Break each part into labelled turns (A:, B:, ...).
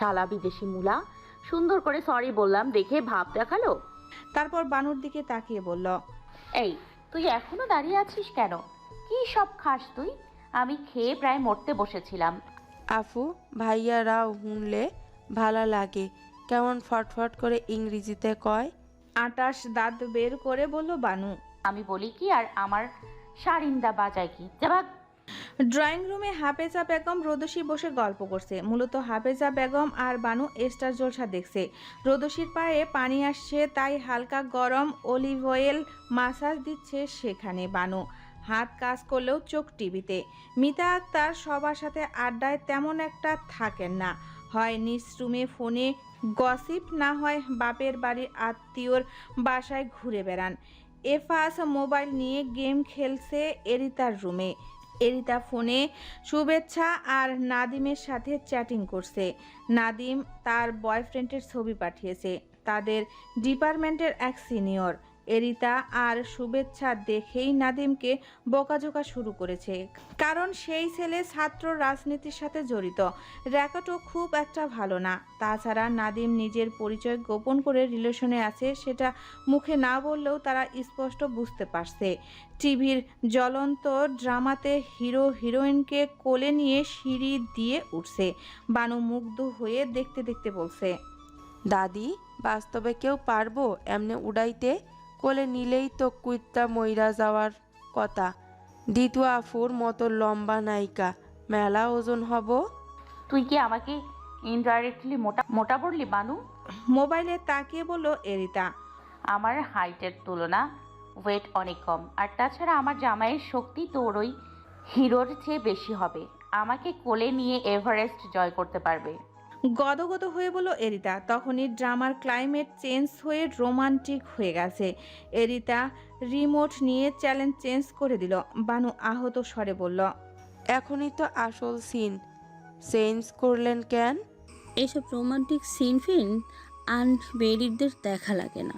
A: শালা বিদেশি মুলা। সুন্দর করে সরি বললাম দেখে ভাব দেখাল?
B: তারপর বানুর দিকে তাকিয়ে বলল
A: এই তুই এখনও দাঁড়িয়ে আছিস কেন? কি সব খাস তুই? আমি খেয়ে প্রায় মরতে বসেছিলাম।
C: আফু ভাইয়ারাও শুনলে ভালো লাগে কেমন ফটফট করে ইংরেজিতে কয়।
B: আটাশ দাঁত বের করে বলল বানু
A: আমি বলি কি আর আমার সারিন্দা বাজায় কি? যাবা
B: ড্রয়িং রুমে হাফেজা বেগম রোদসী বসে গল্প করছে। মূলত হাফেজা বেগম আর বানু স্টার জলসা দেখছে। রোদসীর পায়ে পানি আসছে, তাই হালকা গরম অলিভ অয়েল মাসাজ দিচ্ছে সেখানে বানু। হাত কাজ করলেও চোখ টিভিতে। মিতা আক্তার সবার সাথে আড্ডায় তেমন একটা থাকেন না। হয় নিজ রুমে ফোনে গসিপ, না হয় বাপের বাড়ির আত্মীয়র বাসায় ঘুরে বেড়ান। এফাস মোবাইল নিয়ে গেম খেলছে এরিতার রুমে। এরিতা ফোনে শুভেচ্ছা আর নাদিমের সাথে চ্যাটিং করছে। নাদিম তার বয়ফ্রেন্ডের ছবি পাঠিয়েছে। তাদের ডিপার্টমেন্টের এক সিনিয়র। এরিতা আর শুভেচ্ছা দেখেই নাদিমকে বকাঝোকা শুরু করেছে। কারণ সেই ছেলে ছাত্র রাজনীতির সাথে জড়িত। র্যাকেটও খুব একটা ভালো না। তাছাড়া নাদিম নিজের পরিচয় গোপন করে রিলেশনে আছে সেটা মুখে না বললেও তারা স্পষ্ট বুঝতে পারছে। টিভির জ্বলন্ত ড্রামাতে হিরো হিরোইনকে কোলে নিয়ে সিঁড়ি দিয়ে উঠছে। বানু মুগ্ধ হয়ে দেখতে দেখতে বলছে,
C: দাদি, বাস্তবে কেউ পারব এমনি উড়াইতে? কোলে নিলেই তো কুইত্তা মইরা যাওয়ার কথা। দ্বিতীয় আফুর মতো লম্বা নায়িকা। মেলা ওজন হব।
A: তুই কি আমাকে ইনডাইরেক্টলি মোটা মোটা বললি বানু?
B: মোবাইলে তাকিয়ে বলল এরিতা।
A: আমার হাইটের তুলনা ওয়েট অনেক কম। আর তাছাড়া আমার জামাইয়ের শক্তি তোর ওই হিরোর চেয়ে বেশি হবে। আমাকে কোলে নিয়ে এভারেস্ট জয় করতে পারবে।
B: গদগদ হয়ে বলল এরিতা তখনই ড্রামার ক্লাইমেট চেঞ্জ হয়ে রোমান্টিক হয়ে গেছে। এরিতা রিমোট নিয়ে চ্যালেঞ্জ চেঞ্জ করে দিল। বানু আহত স্বরে বলল
C: এখনই তো আসল সিন। চেঞ্জ করলেন কেন?
D: এসব রোমান্টিক সিন ফিন আনমেরিডদের দেখা লাগে না।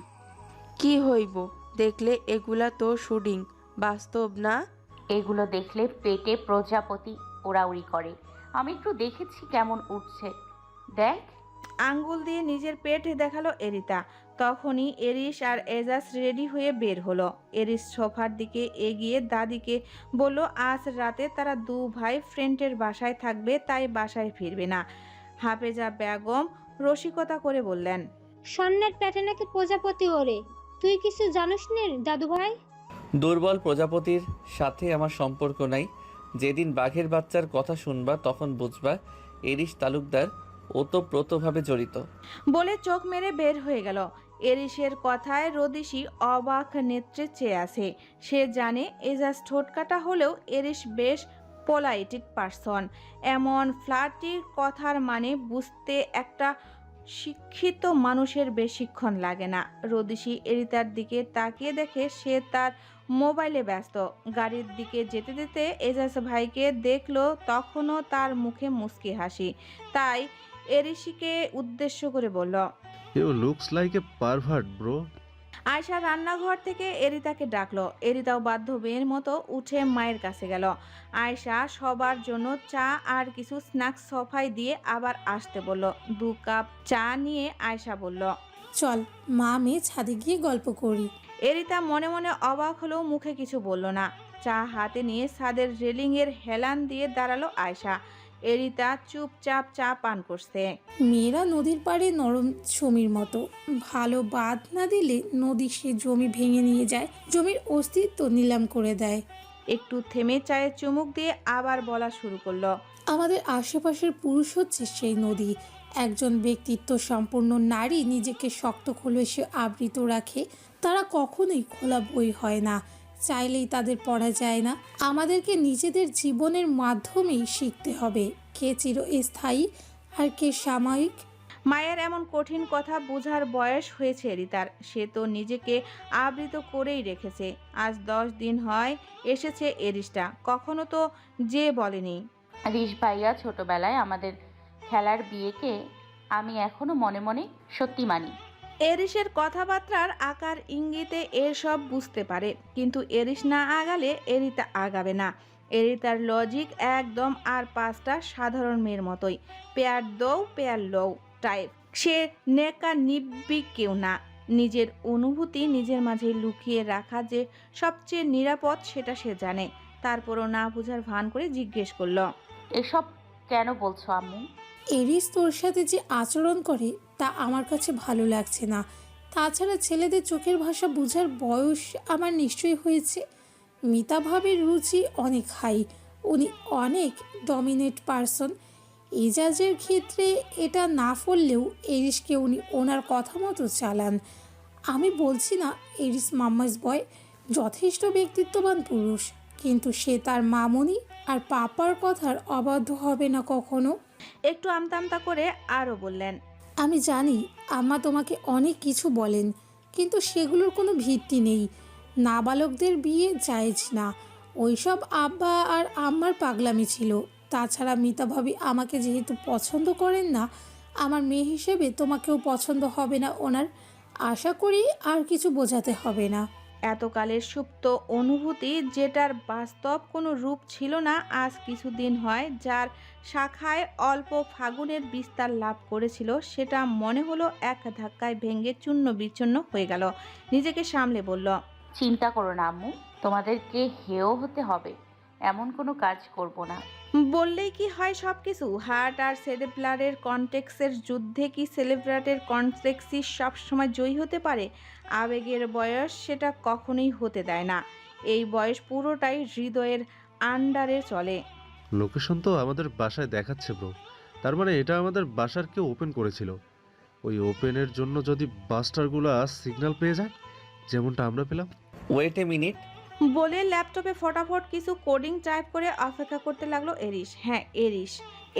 C: কি হইব? দেখলে এগুলা তো শুটিং বাস্তব না?
A: এগুলো দেখলে পেটে প্রজাপতি ওড়াউড়ি করে। আমি একটু দেখেছি কেমন উঠছে। দেখ।
B: আঙ্গুল দিয়ে নিজের পেট দেখাল এরিতা। তখনই এরিস আর এজাস রেডি হয়ে বের হলো। এরিস সোফার দিকে এগিয়ে দাদিকে বলল আজ রাতে তারা দু ভাই ফ্রেন্ডের বাসায় থাকবে তাই বাসায় ফিরবে না। হাফেজা বেগম রসিকতা করে বললেন
E: স্বর্ণের প্যাটে নাকি প্রজাপতি ওরে? তুই কিছু জানিস নে দাদু ভাই?
F: দুর্বল প্রজাপতির সাথে আমার সম্পর্ক নাই। যেদিন বাঘের বাচ্চার কথা শুনবা তখন বুঝবা এরিশ তালুকদার ওতপ্রোতভাবে জড়িত।
B: বলে চোখ মেরে বের হয়ে গেল। এরিসের কথায় রদিশি অবাক নেত্রে চেয়ে আছে। সে জানে এজাজ ঠোঁটকাটা হলেও এরিস বেশ পোলাইটিক পারসন। এমন ফ্ল্যাটির কথার মানে বুঝতে একটা শিক্ষিত মানুষের বেশিক্ষণ লাগে না। রদিশি এরিতার দিকে তাকিয়ে দেখে সে তার মোবাইলে ব্যস্ত। গাড়ির দিকে যেতে যেতে এজাজ ভাইকে দেখল, তখনও তার মুখে মুচকি হাসি। তাই এরিসিকে উদ্দেশ্য করে বলল
G: you looks like a pervert bro
B: Aysha রান্নাঘর থেকে এরিতাকে ডাকলো। এরিতাও বাধ্য মেয়ের মতো উঠে মায়ের কাছে গেল। আয়শা সবার জন্য চা আর কিছু স্ন্যাক্স সফাই দিয়ে আবার আসতে বলল। দু কাপ চা নিয়ে আয়শা বলল
H: চল মা মেয়ে ছাদে গিয়ে গল্প করি।
B: এরিতা মনে মনে অবাক হলেও মুখে কিছু বলল না। চা হাতে নিয়ে ছাদের রেলিংয়ের হেলান দিয়ে দাঁড়াল আয়সা। এরিতা চুপচাপ চা পান করছে।
H: মেয়েরা নদীর পাড়ে নরম জমির মতো। ভালো বাঁধ না দিলে নদী সে জমি ভেঙে নিয়ে যায়। জমির অস্তিত্ব নিলাম করে দেয়।
B: একটু থেমে চায়ে চুমুক দিয়ে আবার বলা শুরু করল।
H: আমাদের আশেপাশের পুরুষ হচ্ছে সেই নদী। একজন ব্যক্তিত্ব সম্পন্ন নারী নিজেকে শক্ত খোলসে আবৃত রাখে। তারা কখনোই খোলা বই হয় না। চাইলেই তাদের পড়া যায় না। আমাদেরকে নিজেদের জীবনের মাধ্যমেই শিখতে হবে। কে চিরস্থায়ী আর কে সাময়িক?
B: মায়ের এমন কঠিন কথা বোঝার বয়স হয়েছে রিতার। সে তো নিজেকে আবৃত করেই রেখেছে। আজ দশ দিন হয় এসেছে এরিসটা কখনো তো যে বলেনি।
A: রিস ভাইয়া ছোটবেলায় আমাদের খেলার বিয়েকে আমি এখনও মনে মনে সত্যি মানি।
B: এরিসের কথাবার্তার আকার ইঙ্গিতে এসব বুঝতে পারে। কিন্তু এরিস না আগালে এরিতা আগাবে না। এরই তার লজিক একদম আর পাঁচটা সাধারণ মেয়ের মতোই। পেয়ার দৌ পেয়ার লৌ টাইপ সে নেকা নিব্বি কেউ না। নিজের অনুভূতি নিজের মাঝে লুকিয়ে রাখা যে সবচেয়ে নিরাপদ সেটা সে জানে। তারপরও না বোঝার ভান করে জিজ্ঞেস করল
A: এসব কেন বলছো আম্মু?
H: এরিস তোর সাথে যে আচরণ করে তা আমার কাছে ভালো লাগছে না। তাছাড়া ছেলেদের চোখের ভাষা বোঝার বয়স আমার নিশ্চয়ই হয়েছে। মিতা ভাবের রুচি অনেক হাই। উনি অনেক ডমিনেট পারসন এজাজের ক্ষেত্রে এটা না ফললেও এরিসকে উনি ওনার কথা মতো চালান। আমি বলছি না এরিস মাম্মাস বয় যথেষ্ট ব্যক্তিত্ববান পুরুষ কিন্তু সে তার মামনি আর পাপার কথার অবাধ্য হবে না কখনো।
B: একটু আমতা আমতা করে আরও বললেন।
H: আমি জানি আম্মা তোমাকে অনেক কিছু বলেন কিন্তু সেগুলোর কোনো ভিত্তি নেই। নাবালকদের বিয়ে জায়েজ না। ওইসব আব্বা আর আম্মার পাগলামি ছিল। তাছাড়া মিতা ভাবি আমাকে যেহেতু পছন্দ করেন না, আমার মেয়ে হিসেবে তোমাকেও পছন্দ হবে না ওনার। আশা করি আর কিছু বোঝাতে হবে না।
B: এতকালের সুপ্ত অনুভূতি যেটার বাস্তব কোনো রূপ ছিল না, আজ কিছুদিন হয় যার শাখায় অল্প ফাগুনের বিস্তার লাভ করেছিল, সেটা মনে হলো এক ধাক্কায় ভেঙে চূর্ণ বিচ্ছন্ন হয়ে গেল। নিজেকে সামলে বলল
A: চিন্তা করো না আম্মু তোমাদেরকে হেও হতে হবে এমন কোনো কাজ করব না।
B: বললেই কি হয় সব কিছু হার্ট আর সেরেব্লারের কনটেক্সের যুদ্ধে কি সেলিব্রাটের কনটেক্সই সবসময় জয়ী হতে পারে? আবেগের বয়স সেটা কখনোই হতে দেয় না। এই বয়স পুরোটাই হৃদয়ের আন্ডারে চলে।
G: লোকেশন তো আমাদের বাসায় দেখাচ্ছে ব্রো তার মানে এটা আমাদের বাসার কেউ ওপেন করেছিল। ওই ওপেনের জন্য যদি বাস্টারগুলো সিগন্যাল পেয়ে যায় যেমনটা আমরা পেলাম।
F: ওয়েট এ মিনিট
B: বলে ল্যাপটপে ফটাফট কিছু কোডিং টাইপ করে অপেক্ষা করতে লাগল এরিশ। হ্যাঁ এরিশ।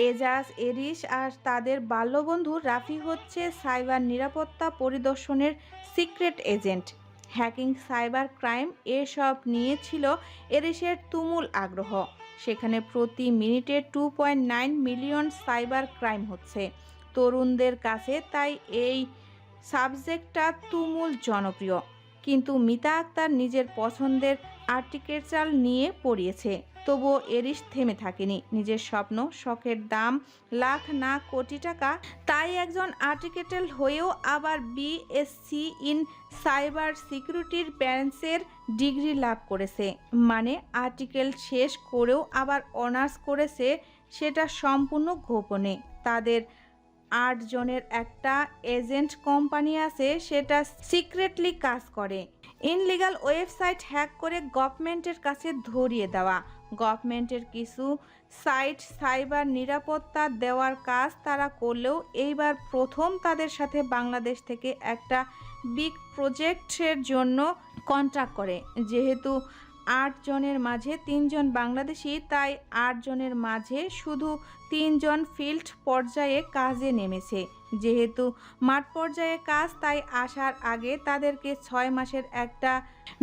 B: এজাজ, এরিশ আর তাদের বাল্যবন্ধু রাফি হচ্ছে সাইবার নিরাপত্তা পরিদর্শনের secret agent hacking cyber crime এসব নিয়ে ছিল এরিসের তুমুল আগ্রহ। সেখানে প্রতি মিনিটে two point nine million cyber crime হচ্ছে। তরুণদের কাছে তাই এই সাবজেক্টটা তুমুল জনপ্রিয়। কিন্তু মিতা আক্তার নিজের পছন্দের আর্টিকেচার নিয়ে পড়িয়েছে। তবুও এরিস থেমে থাকেনি। নিজের স্বপ্ন, শখের দাম, লাখ না কোটি টাকা, তাই একজন আর্টিকেটেল হয়েও আবার বিএসসি ইন সাইবার সিকিউরিটির ব্যান্সের ডিগ্রি লাভ করেছে। মানে আর্টিকেল শেষ করেও আবার অনার্স করেছে, সেটা সম্পূর্ণ গোপনে। তাদের আট জনের একটা এজেন্ট কোম্পানি আছে, সেটা সিক্রেটলি কাজ করে। ইনলিগাল ওয়েবসাইট হ্যাক করে গভর্নমেন্টের কাছে ধরিয়ে দেওয়া। গভর্নমেন্টের কিছু সাইট সাইবার নিরাপত্তা দেওয়ার কাজ তারা করলেও এইবার প্রথম তাদের সাথে বাংলাদেশ থেকে একটা বিগ প্রজেক্টের জন্য কন্ট্রাক্ট করে। যেহেতু আট জনের মাঝে তিনজন বাংলাদেশি, তাই আট জনের মাঝে শুধু তিনজন ফিল্ড পর্যায়ে কাজে নেমেছে। যেহেতু মাঠ পর্যায়ে কাজ, তাই আসার আগে তাদেরকে ছয় মাসের একটা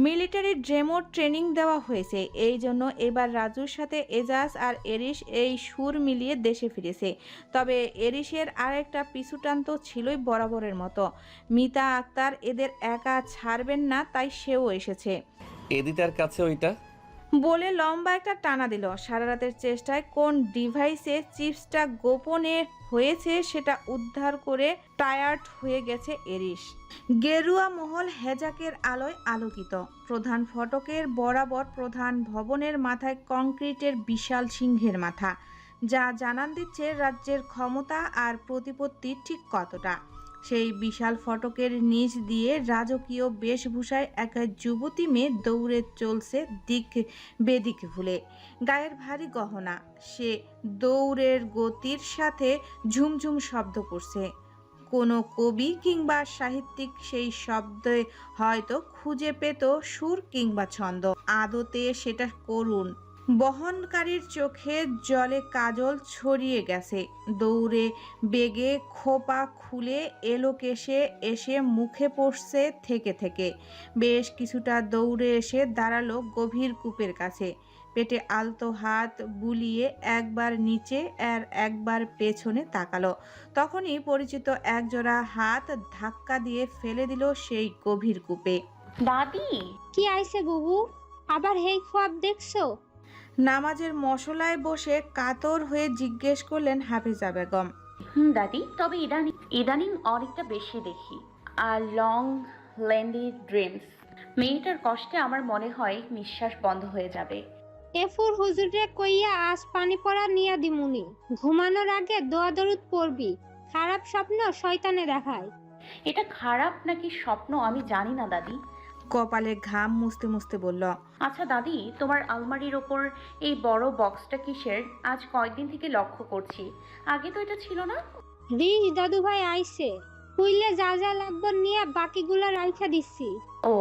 B: মিলিটারি ড্রেমো ট্রেনিং দেওয়া হয়েছে। এই জন্য এবার রাজুর সাথে এজাজ আর এরিশ এই সুর মিলিয়ে দেশে ফিরেছে। তবে এরিসের আরেকটা পিছুটান তো ছিলই বরাবরের মতো। মিতা আক্তার এদের একা ছাড়বেন না, তাই সেও এসেছে।
F: এদিতার কাছে ওইটা?
B: বলে লম্বা একটা টানা দিল। সারা রাতের চেষ্টায় কোন ডিভাইসে চিপসটা গোপনে হয়েছে সেটা উদ্ধার করে টায়ার্ড হয়ে গেছে এরিস গেরুয়া মহল হেজাকের আলোয় আলোকিত। প্রধান ফটকের বরাবর প্রধান ভবনের মাথায় কংক্রিটের বিশাল সিংহের মাথা, যা জানান দিচ্ছে রাজ্যের ক্ষমতা আর প্রতিপত্তি ঠিক কতটা। সেই বিশাল ফটকের নিচ দিয়ে রাজকীয় বেশভূষায় এক যুবতী মেয়ে দৌড়ে চলছে দিক বেদিক ভুলে। গায়ের ভারী গহনা। সে দৌড়ের গতির সাথে ঝুমঝুম শব্দ করছে। কোনো কবি কিংবা সাহিত্যিক সেই শব্দে হয়তো খুঁজে পেত সুর কিংবা ছন্দ। আদতে সেটা করুণ। বহনকারীর চোখে জলে কাজল ছড়িয়ে গেছে। দৌড়ে বেগে খোপা খুলে এলো কেসে এসে মুখে পড়ছে থেকে থেকে। বেশ কিছুটা দৌড়ে এসে দাঁড়াল গভীর কূপের কাছে। পেটে আলতো হাত বুলিয়ে একবার নিচে আর একবার পেছনে তাকালো। তখনই পরিচিত একজোড়া হাত ধাক্কা দিয়ে ফেলে দিল সেই গভীর কূপে।
A: দাদি,
E: কি আইছে বুবু? আবার হেই খোয়াব দেখছ?
B: নামাজের মশলায় বসে কাতর হয়ে জিজ্ঞেস করলেন হাফিজা বেগম।
A: হুম দাদি তবে ইদানিং ইদানিং অনেকটা বেশি দেখি। আর লং লেন্দি ড্রিমস মেয়েটার কষ্টে আমার মনে হয় নিঃশ্বাস বন্ধ হয়ে যাবে।
E: এফুর হুজুরে কইয়া আজ পানি পড়া নিয়া দিমুনি। ঘুমানোর আগে দোয়া দরুদ পড়বি। খারাপ স্বপ্ন শয়তানে দেখায়।
A: এটা খারাপ নাকি স্বপ্ন আমি জানি না দাদি।
B: কপালে ঘাম মুছতে মুছতে বলল
A: আচ্ছা দাদি তোমার আলমারির ওপর এই বড় বক্সটা কিসের? আজ কয়েকদিন থেকে লক্ষ্য করছি। আগে তো এটা ছিল না?
E: রিস দাদু ভাই আইছে। কইলে যা যা লাগবে নিয়ে বাকিগুলা রাইখা দিচ্ছি।
A: ও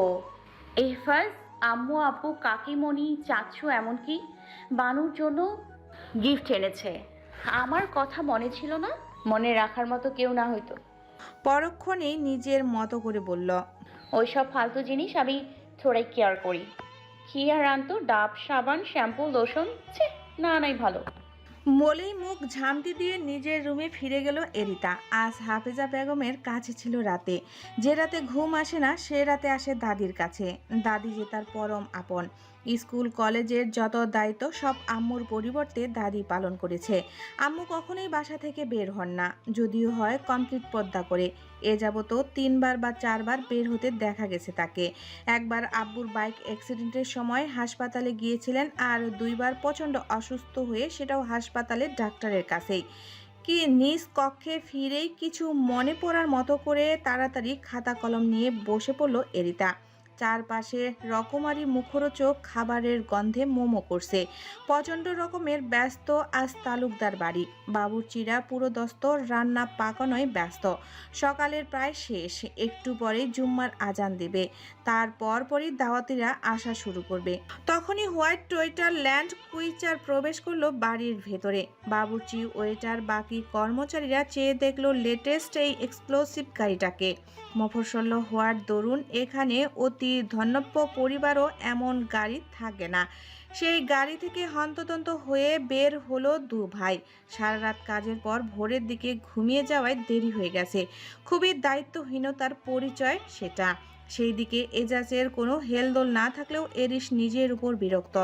A: এহফাজ আম্মু আব্বু কাকিমণি চাচু এমনকি বানুর জন্য গিফট এনেছে। আমার কথা মনে ছিল না? মনে রাখার মতো কেউ না হয়তো।
B: পরক্ষণে নিজের মতো করে বলল
A: ওইসব ফালতু জিনিস আমি থোড়াই কেয়ার করি। কি আর আনতো, ডাব, সাবান, শ্যাম্পু, লোশন, ছে, না নাই ভালো।
B: মলেই মুখ ঝামটি দিয়ে নিজের রুমে ফিরে গেল এরিতা। আজ হাফিজা বেগমের কাছে ছিল রাতে। যে রাতে ঘুম আসে না, সে রাতে আসে দাদির কাছে। দাদি যে তার পরম আপন। স্কুল, কলেজের যত দায়িত্ব, সব আম্মুর পরিবর্তে দাদি পালন করেছে। আম্মু কখনোই বাসা থেকে বের হন না, যদিও হয় কমপ্লিট পদ্মা করে। এ যাবত তিনবার বা চারবার বের হতে দেখা গেছে তাকে। একবার আব্বুর বাইক অ্যাক্সিডেন্টের সময় হাসপাতালে গিয়েছিলেন আর দুইবার প্রচণ্ড অসুস্থ হয়ে সেটাও হাসপাতালের ডাক্তারের কাছেই। কি নিজ কক্ষে ফিরেই কিছু মনে পড়ার মতো করে তাড়াতাড়ি খাতা কলম নিয়ে বসে পড়ল এরিতা। চারপাশে রকমারি মুখরোচক খাবারের গন্ধে মোমো করছে। প্রচণ্ড রকমের ব্যস্ত আজ তালুকদার বাড়ি। বাবুর্চিরা পুরো দস্ত রান্না পাকানোয় ব্যস্ত। সকালের প্রায় শেষ, একটু পরে জুম্মার আজান দেবে। তারপর পরই দাওয়াতিরা আসা শুরু করবে। তখনই হোয়াইট টয়টার ল্যান্ড কুইচার প্রবেশ করল বাড়ির ভেতরে। বাবুর্চি, ওয়েটার, বাকি কর্মচারীরা চেয়ে দেখল লেটেস্ট এই এক্সপ্লোসিভ গাড়িটাকে। মফস্বল হওয়ার দরুন এখানে অতি ধন্যপ্য পরিবারও এমন গাড়ি থাকে না, সেই গাড়ি থেকে হন্ততন্ত হয়ে বের হলো দু ভাই। সারা রাত কাজের পর ভোরের দিকে ঘুমিয়ে যাওয়ায় দেরি হয়ে গেছে। খুবই দায়িত্বহীনতার পরিচয় সেটা। সেই দিকে এজাজের কোনো হেলদোল না থাকলেও এরিস নিজের উপর বিরক্ত।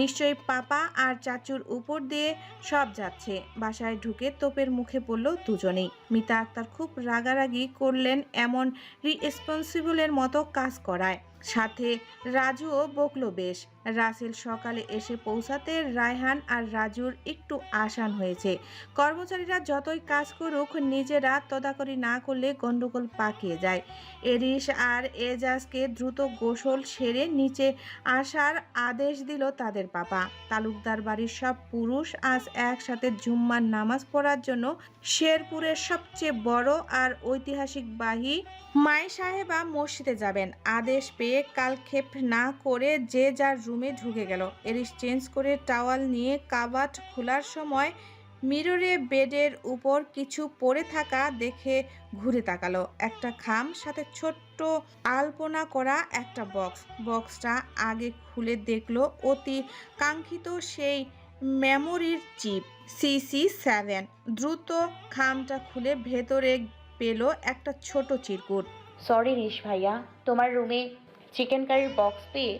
B: নিশ্চয়ই পাপা আর চাচুর উপর দিয়ে সব যাচ্ছে। বাসায় ঢুকে তোপের মুখে পড়ল দুজনেই। মিতা আক্তার খুব রাগারাগি করলেন এমন রিএসপন্সিবলের মতো কাজ করায়। সাথে রাজুও বকলো বেশ। রাসেল সকালে এসে পৌঁছাতে রায়হান আর রাজুর একটু আসান হয়েছে। কর্মচারীরা যতই কাজ করুক, নিজেরা তদাকরি না করলে গন্ডগোল পাকিয়ে যায়। এরিস আর এজাজকে দ্রুত গোসল সেরে নিচে আসার আদেশ দিল তাদের পাপা। তালুকদার বাড়ির সব পুরুষ আজ একসাথে জুম্মার নামাজ পড়ার জন্য শেরপুরের সবচেয়ে বড় আর ঐতিহাসিক বাহি মাই সাহেবা মসজিদে যাবেন। আদেশ পেয়ে কালক্ষেপ না করে যে যার রুমে ঢুকে গেল। এরিস চেঞ্জ করে টাওয়াল নিয়ে কাবাট খোলার সময় মিররে বেডের উপর কিছু পড়ে থাকা দেখে ঘুরে তাকালো। একটা খাম, সাথে ছোট্ট আলপনা করা একটা বক্স। বক্সটা আগে খুলে দেখল অতি কাঙ্ক্ষিত সেই মেমোরির চিপ, সিসি সেভেন। দ্রুত খামটা খুলে ভেতরে পেল একটা ছোট চিরকুট।
A: সরি রিস ভাইয়া, তোমার রুমে চিকেন কারির বক্স পেয়ে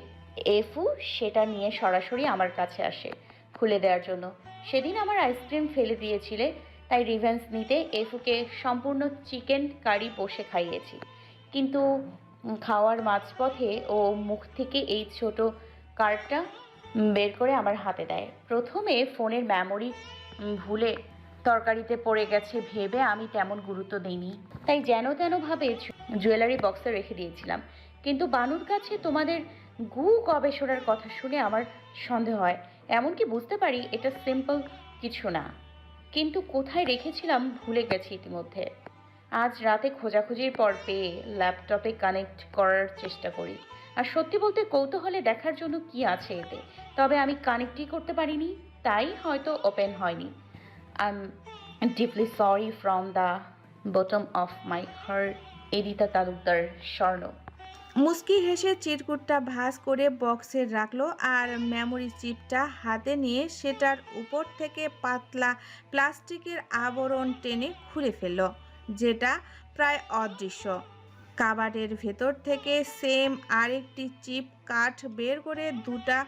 A: এফু সেটা নিয়ে সরাসরি আমার কাছে আসে খুলে দেওয়ার জন্য। সেদিন আমার আইসক্রিম ফেলে দিয়েছিলে, তাই রিভেন্স নিতে এফুকে সম্পূর্ণ চিকেন কারি বসে খাইয়েছি। কিন্তু খাওয়ার মাঝপথে ও মুখ থেকে এই ছোট কার্ডটা বের করে আমার হাতে দেয়। প্রথমে ফোনের মেমোরি ভুলে তরকারিতে পড়ে গেছে ভেবে আমি তেমন গুরুত্ব দিইনি, তাই যেন তেনভাবে জুয়েলারি বক্সে রেখে দিয়েছিলাম। কিন্তু বানুর কাছে তোমাদের গু গবেষণার কথা শুনে আমার সন্দেহ হয়। এমনকি বুঝতে পারি এটা সিম্পল কিছু না। কিন্তু কোথায় রেখেছিলাম ভুলে গেছি ইতিমধ্যে। আজ রাতে খোঁজাখুঁজির পর পেয়ে ল্যাপটপে কানেক্ট করার চেষ্টা করি। আর সত্যি বলতে কৌতূহলে দেখার জন্য কি আছে এতে? তবে আমি কানেক্টই করতে পারিনি, তাই হয়তো ওপেন হয়নি। I am deeply sorry from the bottom of my heart Edita Talukdar স্বর্ণ
B: মুস্কি হেসে চিরকুটটা ভাঁজ করে বক্সে রাখল আর মেমোরি চিপটা হাতে নিয়ে সেটার উপর থেকে পাতলা প্লাস্টিকের আবরণ টেনে খুলে ফেলল, যেটা প্রায় অদৃশ্য। কাবাডের ভেতর থেকে সেম আরেকটি চিপ কাঠ বের করে দুটা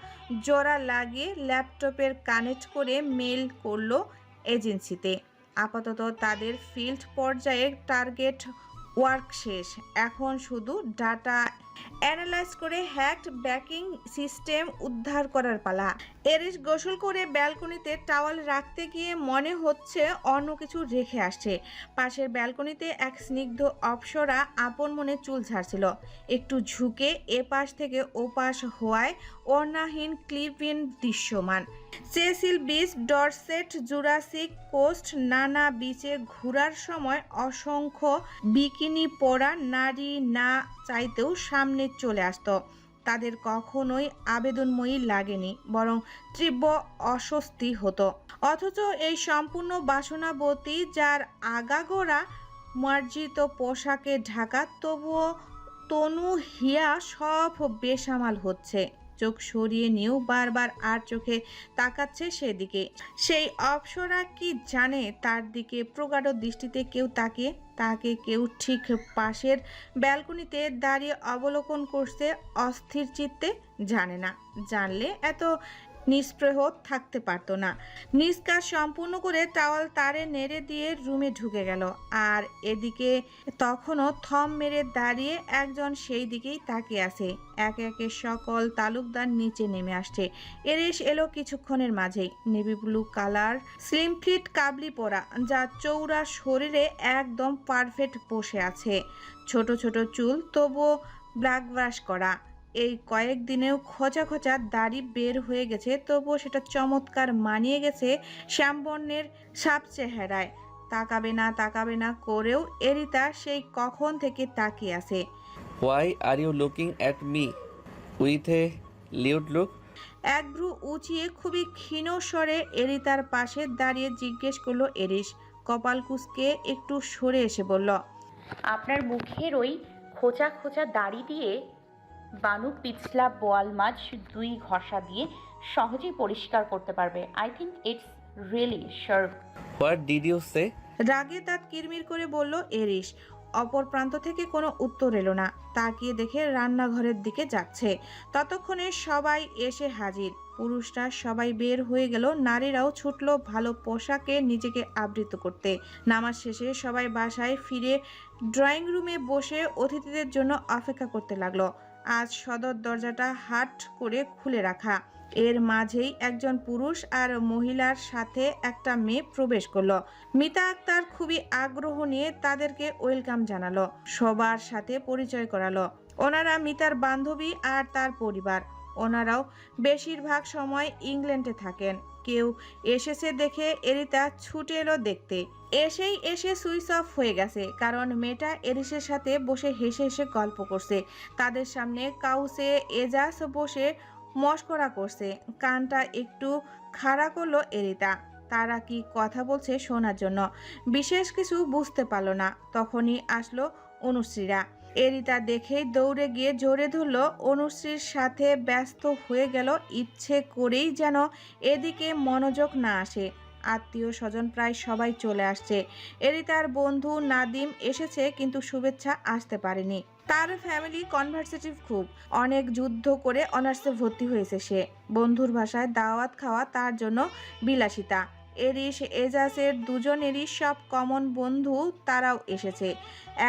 B: জোড়া লাগিয়ে ল্যাপটপের কানেক্ট করে মেল করল এজেন্সিতে। আপাতত তাদের ফিল্ড পর্যায়ে টার্গেট ওয়ার্ক শেষ। এখন শুধু ডাটা অ্যানালাইজ করে হ্যাকড ব্যাকিং সিস্টেম উদ্ধার করার পালা। এরিস গোসল করে ব্যালকনিতে টাওয়াল রাখতে গিয়ে মনে হচ্ছে অন্য কিছু রেখে আসছে। পাশের ব্যালকনিতে এক স্নিগ্ধ অপসরা আপন মনে চুল ছাড়ছিল একটু ঝুঁকে এপাশ থেকে ওপাশ হওয়ায় অর্ণাহীন ক্লিপিন দৃশ্যমান। Cecil beach, Dorset, Jurassic coast, নানা বিচে ঘোরার সময় অসংখ্য বিকিনি পরা নারী না চাইতেও সামনে চলে আসতো। তাদের কখনোই আবেদনময়ী লাগেনি, বরং তীব্র অস্বস্তি হতো। অথচ এই সম্পূর্ণ বাসনাবতী যার আগাগোড়া মার্জিত পোশাকে ঢাকা, তবুও তনু হিয়া সব বেসামাল হচ্ছে। চোখ সরিয়ে নিয়েও বারবার আর চোখে তাকাচ্ছে সেদিকে। সেই অপসরা কি জানে তার দিকে প্রগাঢ় দৃষ্টিতে কেউ তাকিয়ে তাকে কেউ ঠিক পাশের ব্যালকনিতে দাঁড়িয়ে অবলোকন করছে অস্থির চিত্তে জানে না। জানলে এত নিস্পৃহ থাকতে পারতো না। নিষ্কাজ সম্পূর্ণ করে টাওয়াল তারে নেড়ে দিয়ে রুমে ঢুকে গেল। আর এদিকে তখনও থম মেরে দাঁড়িয়ে একজন সেই দিকেই তাকিয়ে আছে। একে একে সকল তালুকদার নিচে নেমে আসছে। এরেশ এলো কিছুক্ষণের মাঝেই। Navy blue colour, slim fit কাবলি পরা, যা চৌড়া শরীরে একদম পারফেক্ট বসে আছে। ছোট ছোট চুল, তবুও ব্ল্যাক ব্রাশ করা। এই কয়েক দিনেও খোঁচা খোঁচা দাড়ি বের হয়ে গেছে তবুও সেটা চমৎকার মানিয়ে গেছে শ্যামবর্ণের সাপ চেহারায়। তাকাবে না তাকাবে না করেও এরিতা সেই কখন থেকে তাকিয়ে আছে।
F: Why are you looking at me with a lewd look
B: এক ভ্রু উঁচিয়ে খুবই ক্ষীণ স্বরে এরিতার পাশে দাঁড়িয়ে জিজ্ঞেস করল এরিস কপাল কুসকে একটু সরে এসে বলল
A: আপনার মুখের ওই খোঁচা খোঁচা দাড়ি দিয়ে বানু পিছলা বোয়াল মাছ দুই ঘষা দিয়ে সহজেই পরিষ্কার করতে পারবে। I think it's really sharp
F: what did you say
B: রাগে দাঁত কিরমির করে বলল এরিশ অপর প্রান্ত থেকে কোনো উত্তর এলো না। তাকিয়ে দেখে রান্নাঘরের দিকে যাচ্ছে। ততক্ষণে সবাই এসে হাজির। পুরুষরা সবাই বের হয়ে গেল। নারীরাও ছুটলো ভালো পোশাকে নিজেকে আবৃত করতে। নামাজ শেষে সবাই বাসায় ফিরে ড্রয়িং রুমে বসে অতিথিদের জন্য অপেক্ষা করতে লাগল। আজ সদর দরজাটা হাট করে খুলে রাখা। এর মাঝেই একজন পুরুষ আর মহিলার সাথে একটা মেয়ে প্রবেশ করল। মিতা আক্তার খুবই আগ্রহ নিয়ে তাদেরকে ওয়েলকাম জানালো, সবার সাথে পরিচয় করালো। ওনারা মিতার বান্ধবী আর তার পরিবার। ওনারাও বেশিরভাগ সময় ইংল্যান্ডে থাকেন। কেউ এসেছে দেখে এরিতা ছুটে এলো দেখতে। এসেই এসে সুইচ অফ হয়ে গেছে, কারণ মেয়েটা এরিসের সাথে বসে হেসে হেসে গল্প করছে। তাদের সামনে কাউসে এজাজ বসে মস্করা করছে। কানটা একটু খাড়া করল এরিতা। তারা কি কথা বলছে শোনার জন্য। বিশেষ কিছু বুঝতে পারল না। তখনই আসলো অনুশ্রীরা। এরিতা দেখেই দৌড়ে গিয়ে জোরে ধরলো, অনুশ্রীর সাথে ব্যস্ত হয়ে গেল, ইচ্ছে করেই যেন এদিকে মনোযোগ না আসে। আত্মীয় স্বজন প্রায় সবাই চলে আসছে। এরিতার বন্ধু নাদিম এসেছে, কিন্তু শুভেচ্ছা আসতে পারেনি। তার ফ্যামিলি কনভার্সেটিভ খুব। অনেক যুদ্ধ করে অনার্সে ভর্তি হয়েছে সে। বন্ধুর ভাষায় দাওয়াত খাওয়া তার জন্য বিলাসিতা। এরিস এজাসের দুজনেরই সব কমন বন্ধু তারাও এসেছে।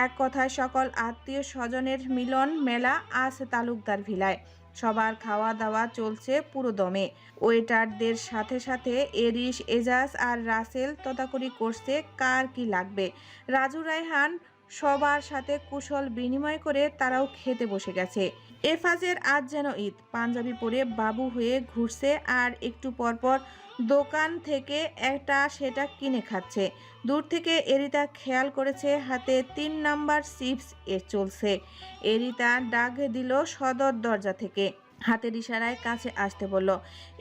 B: এক কথায় সকল আত্মীয় স্বজনের মিলন মেলা আজ তালুকদার ভিলায়। সবার খাওয়া দাওয়া চলছে পুরো দমে ওয়েটারদের সাথে সাথে এরিস এজাজ আর রাসেল তদাকরি করছে কার কি লাগবে। রাজু রায়হান সবার সাথে কুশল বিনিময় করে তারাও খেতে বসে গেছে। এফাজের আজ যেন ঈদ। পাঞ্জাবি পরে বাবু হয়ে ঘুরছে আর একটু পরপর দোকান থেকে একটা সেটা কিনে খাচ্ছে। দূর থেকে এরিতা খেয়াল করেছে হাতে তিন নাম্বার চিপস এ চলছে। এরিতা ডাক দিল সদর দরজা থেকে। হাতের ইশারায় কাছে আসতে বলল,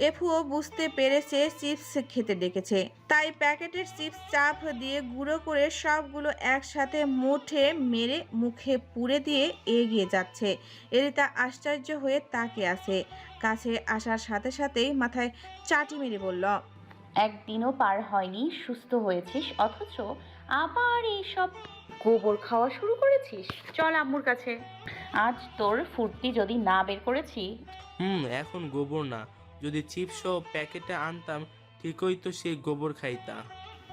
B: এফুও বুঝতে পেরেছে চিপস খেতে ডেকেছে। তাই প্যাকেটের চিপস চাপ দিয়ে গুঁড়ো করে সবগুলো একসাথে মুঠে মেরে মুখে পুড়ে দিয়ে এগিয়ে যাচ্ছে। এরিতা আশ্চর্য হয়ে তাকে আছে। কাছে আসার সাথে সাথেই মাথায় চাটি মেরে বলল,
A: একদিনও পার হয়নি, সুস্থ হয়েছিস, অথচ আবার এইসব গোবর খাওয়া শুরু করেছিস? চল আম্মুর কাছে। আজ তোর ফুর্তি যদি না বের করেছি।
I: হুম এখন গোবর না। যদি চিপস ও প্যাকেটে আনতাম ঠিকই তো সেই গোবর খাইতা।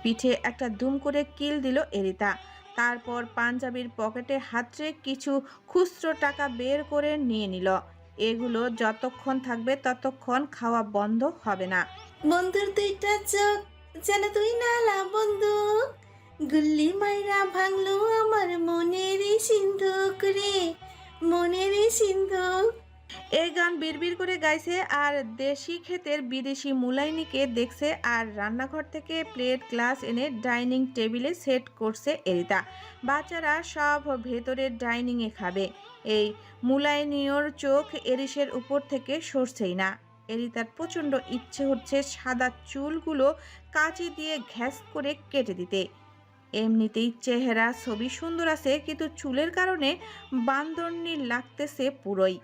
B: পিঠে একটা দুম করে কিল দিল এরিতা। তারপর পাঞ্জাবির পকেটে হাতড়ে কিছু খুচরো টাকা বের করে নিয়ে নিল। এগুলো যতক্ষণ থাকবে ততক্ষণ খাওয়া বন্ধ হবে না।
J: বন্ধুর দুইটা চোখ যেন তুই নালা বন্ধু। গুল্লি মাইরা ভাঙলো আমার মনেরই সিন্ধুক রে মনেরই সিন্ধুক।
B: এই গান বিড়বিড় করে গাইছে আর দেশি ক্ষেতের বিদেশি মুলাইনিকে দেখছে আর রান্নাঘর থেকে প্লেট, গ্লাস এনে ডাইনিং টেবিলে সেট করছে এরিতা। বাচ্চারা সব ভেতরের ডাইনিংয়ে খাবে। এই মুলাইনিওর চোখ এরিসের উপর থেকে সরছেই না। এরিতার প্রচণ্ড ইচ্ছে হচ্ছে সাদা চুলগুলো কাঁচি দিয়ে ঘ্যাস করে কেটে দিতে। এমনিতেই চেহারা ছবি সুন্দর আছে কিন্তু চুলের কারণে বান্দরনি লাগতেছে পুরোই।